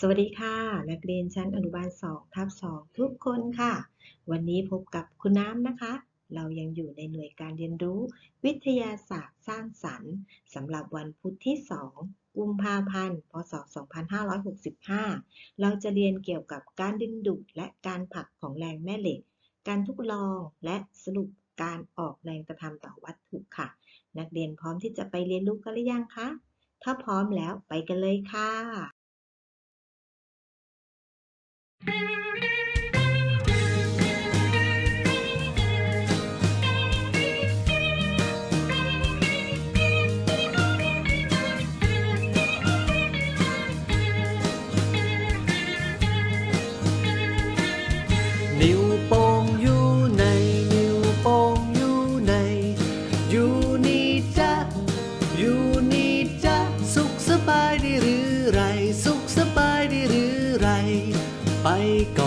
สวัสดีค่ะ นักเรียนชั้นอนุบาล2ทับ2ทุกคนค่ะ วันนี้พบกับคุณน้ำนะคะ เรายังอยู่ในหน่วยการเรียนรู้ วิทยาศาสตร์สร้างสรรค์สำหรับวันพุธที่ 2 กุมภาพันธ์ พศ 2565 เราจะเรียนเกี่ยวกับการดึงดูดและการผลักของแรงแม่เหล็ก การทดลองและสรุปการออกแรงกระทำต่อวัตถุค่ะ นักเรียนพร้อมที่จะไปเรียนรู้กันหรือยังคะ ถ้าพร้อมแล้วไปกันเลยค่ะ นิ้ว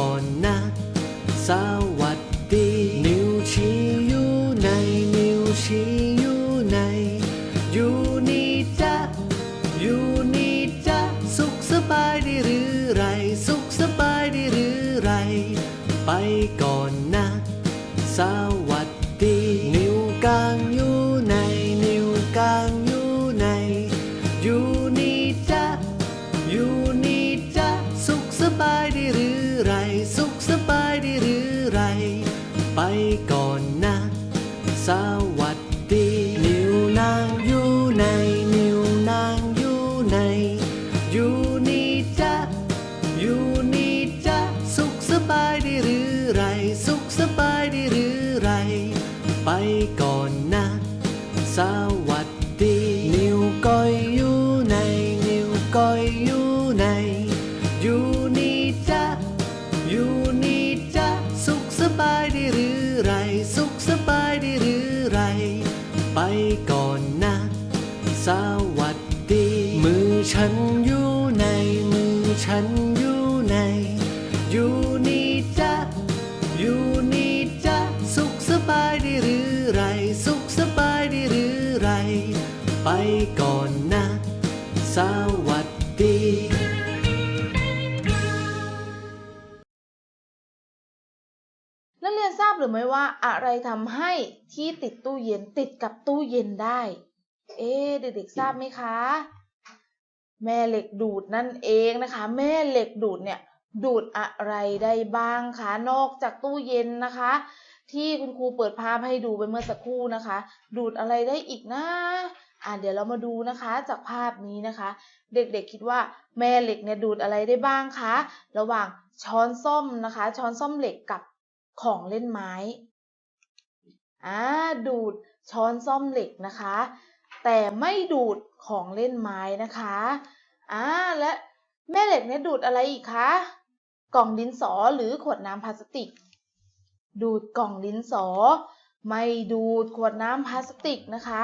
อนนะ สวัสดี นิ้วชี้อยู่ในนิ้วชี้ ไปก่อนนะ สวัสดี มือฉันอยู่ใน มือฉันอยู่ใน อยู่นี่จ๊ะอยู่นี่จ๊ะสุขสบายดีหรือไร สุขสบายดีหรือไร ไปก่อนนะ สวัสดี หรือไม่ว่าอะไรทำให้ที่ติดตู้เย็นติดกับตู้เย็นได้ เอ๊เด็กๆทราบไหมคะ แม่เหล็กดูดนั่นเองนะคะ แม่เหล็กดูดเนี่ยดูดอะไรได้บ้างคะนอกจากตู้เย็นนะคะ ที่คุณครูเปิดภาพให้ดูไปเมื่อสักครู่นะคะ ดูดอะไรได้อีกนะอะเดี๋ยวเรามาดูนะคะจากภาพนี้นะคะ เด็กๆคิดว่าแม่เหล็กเนี่ยดูดอะไรได้บ้างคะ ระหว่างช้อนส้อมนะคะ ช้อนส้อมเหล็กกับ ของเล่นไม้อ่าดูดช้อนส้อมเหล็กนะคะ แต่ไม่ดูดของเล่นไม้นะคะอ่าและแม่เหล็กเนี่ยดูดอะไรอีกคะกล่องดินสอหรือขวดน้ำพลาสติก ดูดกล่องดินสอ ไม่ดูดขวดน้ำพลาสติกนะคะ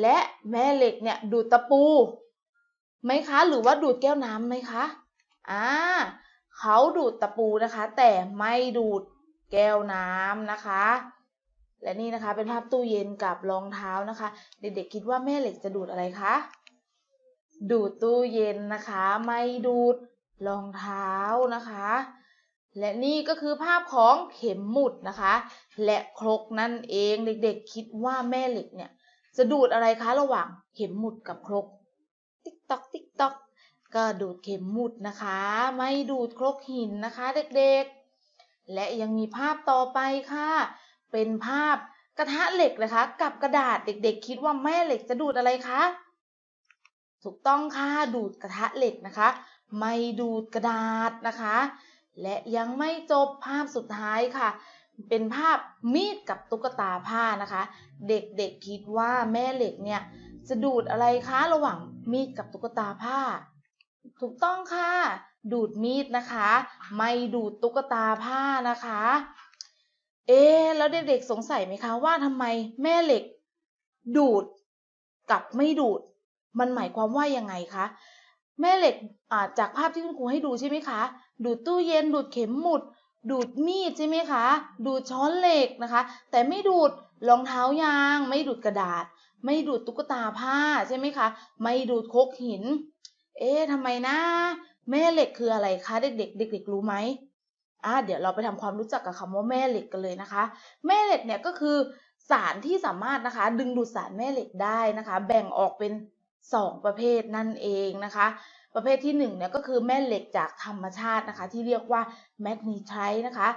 และแม่เหล็กเนี่ยดูดตะปูไหมคะหรือว่าดูดแก้วน้ำไหมคะอ่าเขาดูดตะปูนะคะ แต่ไม่ดูด แก้วน้ำนะคะ และนี่นะคะเป็นภาพตู้เย็นกับรองเท้านะคะ เด็กๆคิดว่าแม่เหล็กจะดูดอะไรคะ ดูดตู้เย็นนะคะ ไม่ดูดรองเท้านะคะ และนี่ก็คือภาพของเข็มหมุดนะคะ และครกนั่นเองเด็กๆ คิดว่าแม่เหล็กเนี่ย จะดูดอะไรคะระหว่างเข็มหมุดกับครก ติ๊กตอกติ๊กตอกก็ดูดเข็มหมุดนะคะ ไม่ดูดครกหินนะคะ เด็กๆ และยังมีภาพต่อไปค่ะ เป็นภาพกระทะเหล็กนะคะ กับกระดาษเด็กๆ คิดว่าแม่เหล็กจะดูดอะไรคะถูกต้องค่ะดูดกระทะเหล็กนะคะ ไม่ดูดกระดาษนะคะ และยังไม่จบภาพสุดท้ายค่ะ เป็นภาพมีดกับตุ๊กตาผ้านะคะ เด็กๆคิดว่าแม่เหล็กเนี่ยจะดูดอะไรคะระหว่างมีดกับตุ๊กตาผ้า ถูกต้องค่ะ ดูดมีดนะคะ ไม่ดูดตุ๊กตาผ้านะคะ เอ๊ะแล้วเด็กๆสงสัยไหมคะว่าทำไมแม่เหล็ก ดูดกับไม่ดูด มันหมายความว่ายังไงคะแม่เหล็กอ่าจากภาพที่คุณครูให้ดูใช่ไหมคะ ดูดตู้เย็น ดูดเข็มหมุด ดูดมีดใช่ไหมคะ ดูดช้อนเหล็กนะคะ แต่ไม่ดูดรองเท้ายาง ไม่ดูดกระดาษ ไม่ดูดตุ๊กตาผ้าใช่ไหมคะ ไม่ดูดโคกหิน เอ๊ะทำไมนะ แม่เหล็กคืออะไรคะเด็กๆเด็กๆรู้ไหมอ่าเดี๋ยวเราไปทำความรู้จักกับคำว่าแม่เหล็กกันเลยนะคะ แม่เหล็กเนี่ยก็คือสารที่สามารถนะคะ ดึงดูดสารแม่เหล็กได้นะคะ แบ่งออกเป็น 2 ประเภทนั่นเองนะคะ ประเภทที่1เนี่ยก็คือแม่เหล็กจากธรรมชาตินะคะ ที่เรียกว่าแมกนีไทต์นะคะ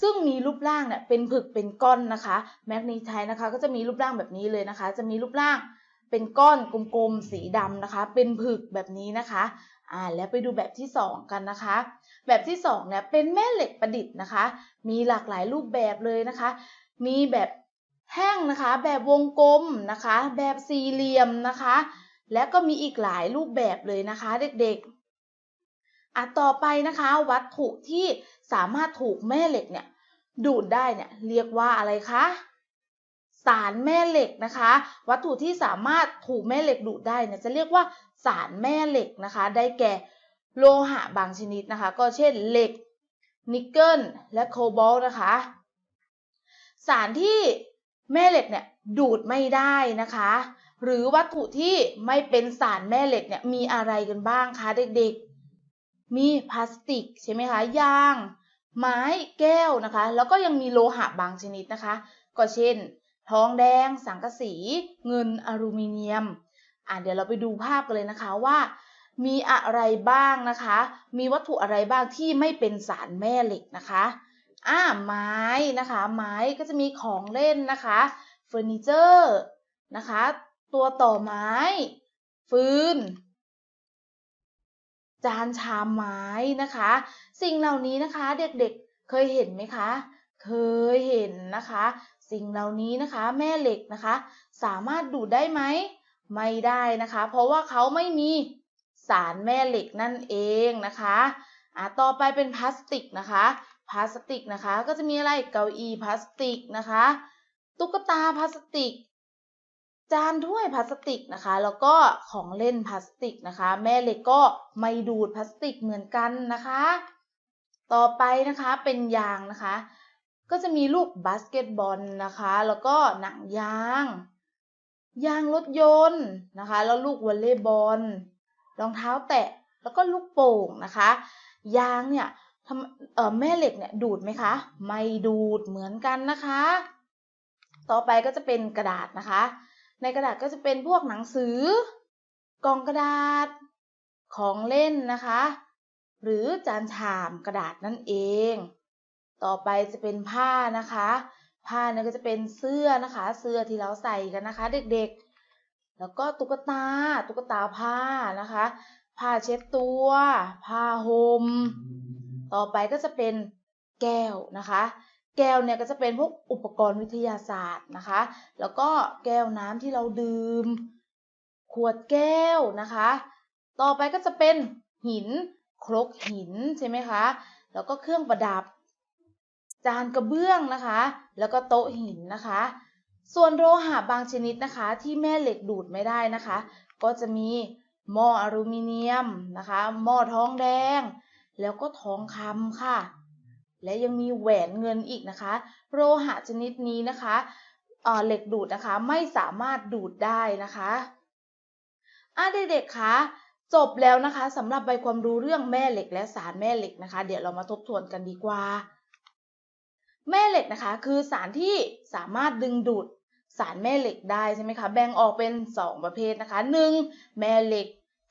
ซึ่งมีรูปร่างเนี่ยเป็นผึกเป็นก้อนนะคะแมกนีไทต์นะคะ ก็จะมีรูปร่างแบบนี้เลยนะคะ จะมีรูปร่างเป็นก้อนกลมๆสีดำนะคะ เป็นผึกแบบนี้นะคะ อ่าแล้วไปดูแบบที่ 2 กันนะคะ แบบที่2เนี่ยเป็นแม่เหล็กประดิษฐ์นะคะ มีหลากหลายรูปแบบเลยนะคะ มีแบบแห้งนะคะ แบบวงกลมนะคะ แบบสี่เหลี่ยมนะคะ และก็มีอีกหลายรูปแบบเลยนะคะเด็กๆอะต่อไปนะคะ วัตถุที่สามารถถูกแม่เหล็กเนี่ยดูดได้เนี่ยเรียกว่าอะไรคะ สารแม่เหล็กนะคะ วัตถุที่สามารถถูกแม่เหล็กดูดได้เนี่ยจะเรียกว่าสารแม่เหล็กนะคะ ได้แก่โลหะบางชนิดนะคะ ก็เช่นเหล็ก นิกเกิลและโคบอลนะคะ สารที่แม่เหล็กเนี่ยดูดไม่ได้นะคะ หรือวัตถุที่ไม่เป็นสารแม่เหล็กเนี่ยมีอะไรกันบ้างคะเด็กๆ มีพลาสติกใช่ไหมคะยาง ไม้แก้วนะคะ แล้วก็ยังมีโลหะบางชนิดนะคะ ก็เช่น ทองแดง สังกะสี เงินอลูมิเนียม อะเดี๋ยวเราไปดูภาพกันเลยนะคะว่า มีอะไรบ้างนะคะ มีวัตถุอะไรบ้างที่ไม่เป็นสารแม่เหล็กนะคะอ่าไม้นะคะ ไม้ก็จะมีของเล่นนะคะเฟอร์นิเจอร์นะคะ ตัวต่อไม้ ฟืน จานชามไม้นะคะ สิ่งเหล่านี้นะคะเด็กๆเคยเห็นไหมคะ เคยเห็นนะคะ สิ่งเหล่านี้นะคะ แม่เหล็กนะคะ สามารถดูดได้ไหม ไม่ได้นะคะ เพราะว่าเขาไม่มีสารแม่เหล็กนั่นเองนะคะอะต่อไปเป็นพลาสติกนะคะ พลาสติกนะคะ ก็จะมีอะไรเก้าอี้พลาสติกนะคะ ตุ๊กตาพลาสติก จานถ้วยพลาสติกนะคะ แล้วก็ของเล่นพลาสติกนะคะ แม่เหล็กก็ไม่ดูดพลาสติกเหมือนกันนะคะ ต่อไปนะคะเป็นยางนะคะ ก็จะมีลูกบาสเกตบอลนะคะ แล้วก็หนังยาง ยางรถยนต์นะคะ แล้วลูกวอลเลย์บอล รองเท้าแตะ แล้วก็ลูกโป่งนะคะ ยางเนี่ยแม่เหล็กเนี่ยดูดไหมคะ ไม่ดูดเหมือนกันนะคะ ต่อไปก็จะเป็นกระดาษนะคะ ในกระดาษก็จะเป็นพวกหนังสือ กล่องกระดาษ ของเล่นนะคะ หรือจานชามกระดาษนั่นเอง ต่อไปจะเป็นผ้านะคะ ผ้าเนี่ยก็จะเป็นเสื้อนะคะ เสื้อที่เราใส่กันนะคะ เด็กๆ แล้วก็ตุ๊กตา ตุ๊กตาผ้านะคะ ผ้าเช็ดตัว ผ้าห่ม ต่อไปก็จะเป็นแก้วนะคะ แก้วเนี่ยก็จะเป็นพวกอุปกรณ์วิทยาศาสตร์นะคะ แล้วก็แก้วน้ำที่เราดื่ม ขวดแก้วนะคะ ต่อไปก็จะเป็นหิน ครกหินใช่ไหมคะ แล้วก็เครื่องประดับ จานกระเบื้องนะคะ แล้วก็โต๊ะหินนะคะ ส่วนโลหะบางชนิดนะคะ ที่แม่เหล็กดูดไม่ได้นะคะ ก็จะมีหม้ออลูมิเนียมนะคะหม้อทองแดง แล้วก็ทองคำค่ะ และยังมีแหวนเงินอีกนะคะ โลหะชนิดนี้นะคะเเหล็กดูดนะคะไม่สามารถดูดได้นะคะอะเด็กๆคะจบแล้วนะคะสำหรับใบความรู้เรื่องแม่เหล็กและสารแม่เหล็กนะคะ เดี๋ยวเรามาทบทวนกันดีกว่า แม่เหล็กนะคะ คือสารที่สามารถดึงดูดสารแม่เหล็กได้ใช่ไหมคะ แบ่งออกเป็น 2 ประเภทนะคะ 1. แม่เหล็ก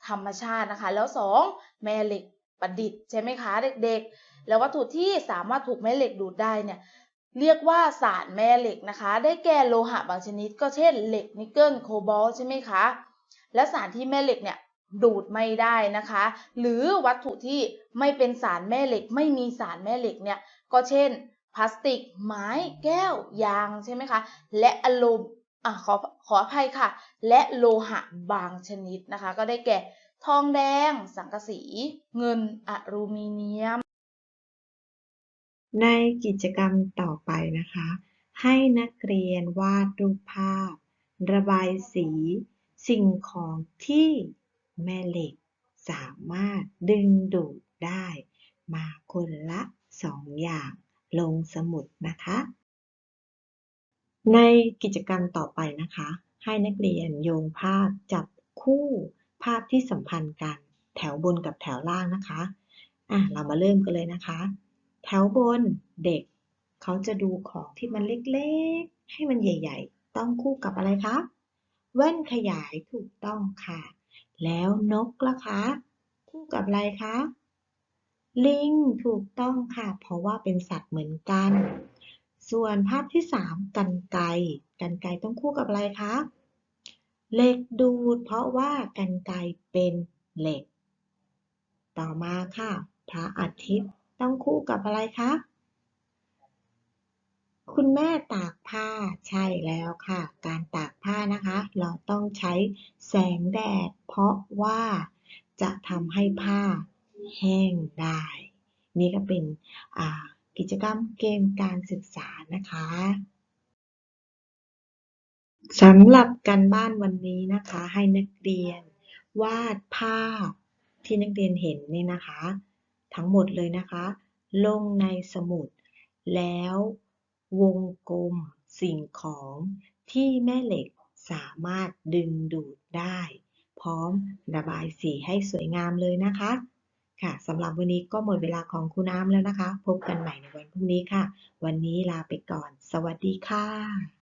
ธรรมชาตินะคะ แล้ว 2. แม่เหล็กประดิษฐ์ใช่ไหมคะ เด็กๆ แล้ววัตถุที่สามารถถูกแม่เหล็กดูดได้เนี่ยเรียกว่าสารแม่เหล็กนะคะ ได้แก่โลหะบางชนิด ก็เช่นเหล็กนิกเกิลโคบอลใช่ไหมคะ และสารที่แม่เหล็กเนี่ยดูดไม่ได้นะคะ หรือวัตถุที่ไม่เป็นสารแม่เหล็ก ไม่มีสารแม่เหล็กเนี่ยก็เช่น พลาสติก ไม้ แก้ว ยางใช่ไหมคะ และอโลมอะขอขออภัยค่ะ และโลหะบางชนิดนะคะ ก็ได้แก่ ทองแดง สังกะสี เงิน อลูมิเนียม ในกิจกรรมต่อไปนะคะ ให้นักเรียนวาดรูปภาพ ระบายสี สิ่งของที่แม่เหล็ก สามารถดึงดูดได้ มาคนละสองอย่าง ลงสมุดนะคะ ในกิจกรรมต่อไปนะคะ ให้นักเรียนโยงภาพจับคู่ภาพที่สัมพันธ์กัน แถวบนกับแถวล่างนะคะอะเรามาเริ่มกันเลยนะคะ แถวบนเด็ก เขาจะดูของที่มันเล็กๆ ให้มันใหญ่ ๆ ต้องคู่กับอะไรคะแว่นขยายถูกต้องค่ะ แล้วนกล่ะคะ คู่กับอะไรคะ ลิงถูกต้องค่ะ เพราะว่าเป็นสัตว์เหมือนกัน ส่วนภาพที่สามกันไกรกันไกรต้องคู่กับอะไรคะเหล็กดูด เพราะว่ากันไกรเป็นเหล็ก ต่อมาค่ะ พระอาทิตย์ต้องคู่กับอะไรคะคุณแม่ตากผ้าใช่แล้วค่ะ การตากผ้านะคะ เราต้องใช้แสงแดด เพราะว่าจะทำให้ผ้า แห้งได้ นี่ก็เป็นกิจกรรมเกมการศึกษานะคะสำหรับการบ้านวันนี้นะคะ ให้นักเรียนวาดภาพที่นักเรียนเห็นนี่นะคะ ทั้งหมดเลยนะคะ ลงในสมุด แล้ววงกลมสิ่งของที่แม่เหล็กสามารถดึงดูดได้ พร้อมระบายสีให้สวยงามเลยนะคะ ค่ะสำหรับวันนี้ก็หมดเวลาของคุณน้ำแล้วนะคะ พบกันใหม่ในวันพรุ่งนี้ค่ะ วันนี้ลาไปก่อน สวัสดีค่ะ